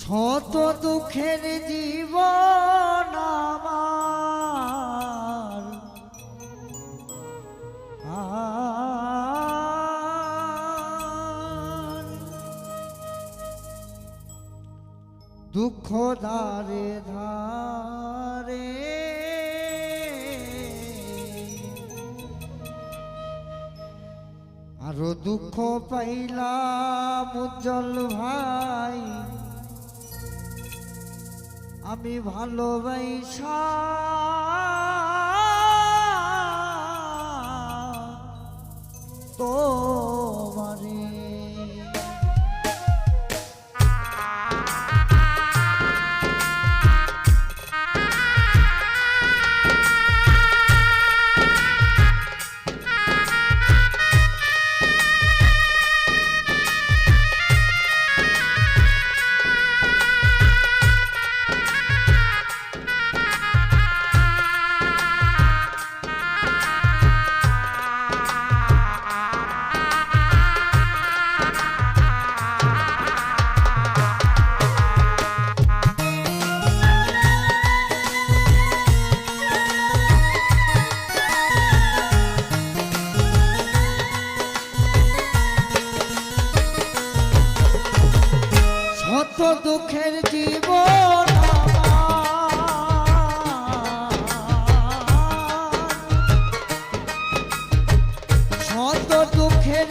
শত দুঃখের জীবন আমার। দুঃখ ধারে ধারে আরও দুঃখ পাইলাম উজ্জ্বল ভাই। আমি ভালোবাসা। দুঃখের জীবন। শত দুঃখের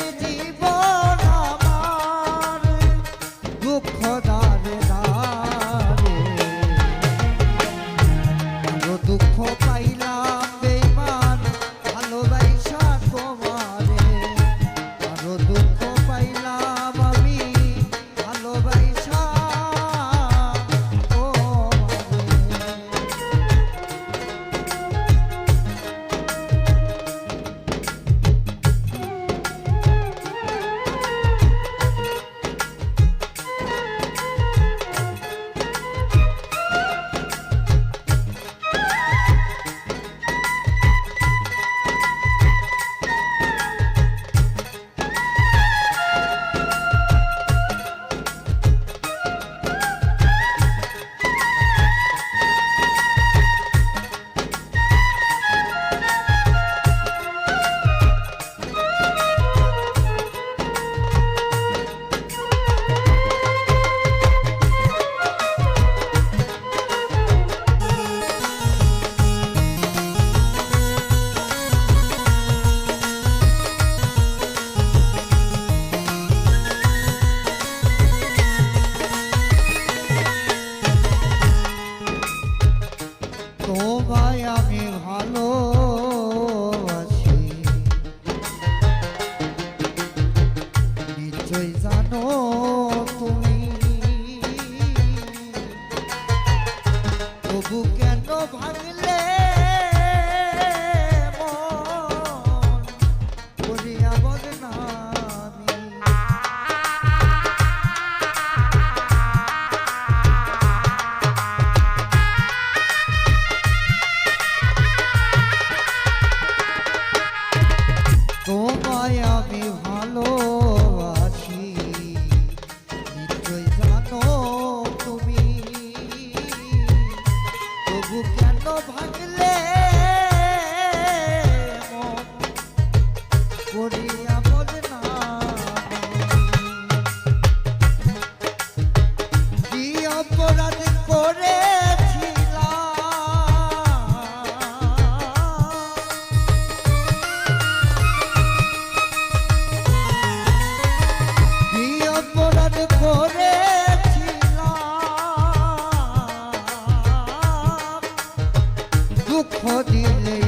তোমায় আমি ভালোবাসি। নিশ্চয় জানো তুমি। তবু ভাঙলে দুঃখ দিলে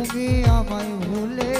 তুমি আমায় ভুলে